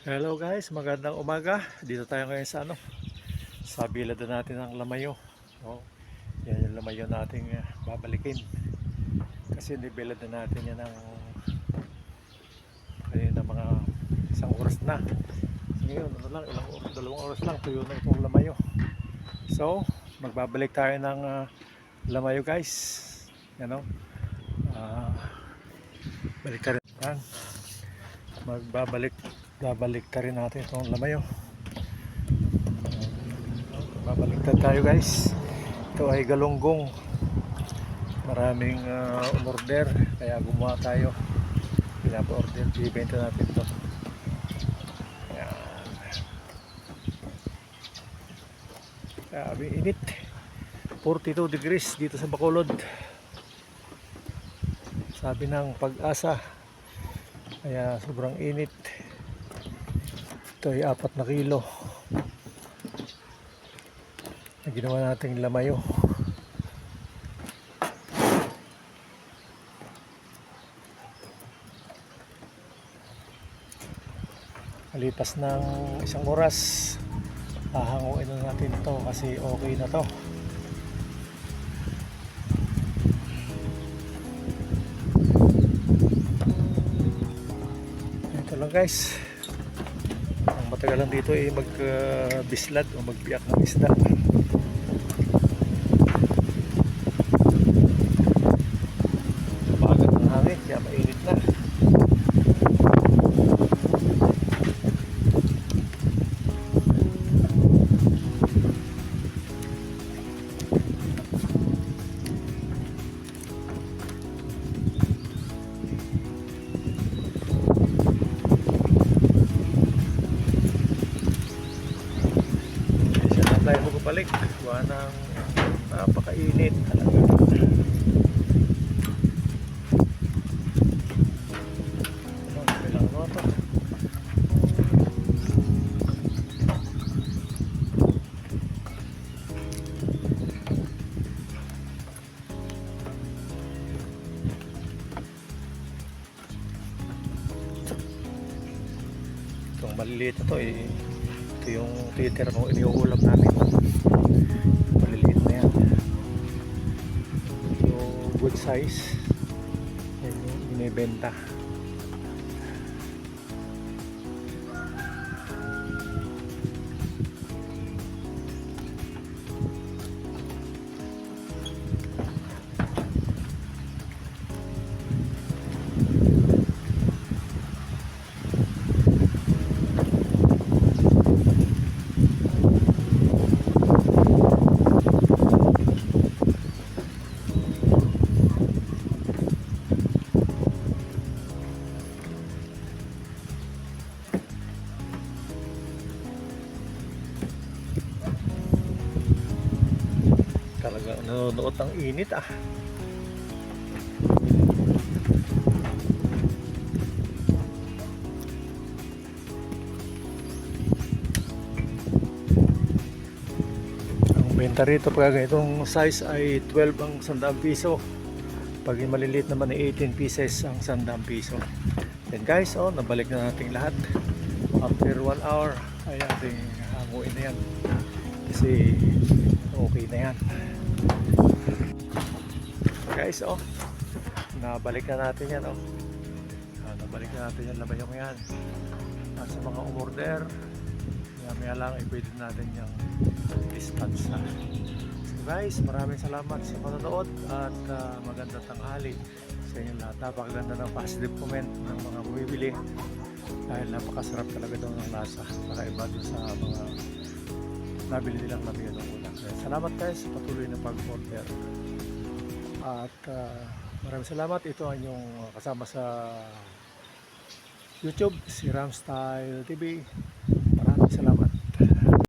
Hello guys, magandang umaga. Dito tayo ngayon sa ano, sa bilad na natin ng lamayo. Oh, yan yung lamayo nating uh, babalikin. Kasi nibilad na natin yan ng ayun na mga isang oras na. Ngayon, ano lang, ilang oras, dalawang oras lang, tuyo na itong lamayo. So, magbabalik tayo ng uh, lamayo guys. Yan o. Ah, balik ka rin. Magbabalik babalik ka rin natin itong lamayo. Babaliktad tayo guys. Ito ay galunggong. Maraming uh, umorder kaya gumawa tayo. Pinapa-order ibenta natin ito. Ayan. grabe init. 42 degrees dito sa Bacolod. Sabi ng pag-asa. Kaya sobrang init ito ay apat na kilo. Na ginawa nating lamayo. Kalipas ng isang oras hahanguin na natin to kasi okay na to. Ito lang guys matagalan dito ay magbislad o magbiyak ng isda. Bagat ng hangin, kaya mainit na. Magpapalik. Gawa ng napakainit talaga. Mo. Itong maliliit na to eh, ito yung titira kong iniuulam namin. Size. Yan yung binibenta. Nanonood ng init ah. Benta rito pag ganitong size ay 12 ang 100 piso. Pag yung maliliit naman ay 18 pieces ang 100 piso. Then guys, oh, nabalik na natin lahat. After 1 hour ay ating hanguin na yan. Kasi okay na yan. Guys, oh, nabalik na natin yan, oh. Ah, nabalik na natin yan, labayong yan. Nasa mga umorder, maya maya lang, ay pwede natin yung dispatch na. So guys, maraming salamat sa panonood at ah, magandang tanghali sa inyo lahat. Napakaganda ng positive comment ng mga bumibili dahil napakasarap talaga daw ng lasa. Nakaiba doon sa mga nabili nilang labigan ng. Kaya salamat guys sa patuloy na pag-order. At ah, maraming salamat. Ito ang inyong kasama sa YouTube, si Ramstyle TV.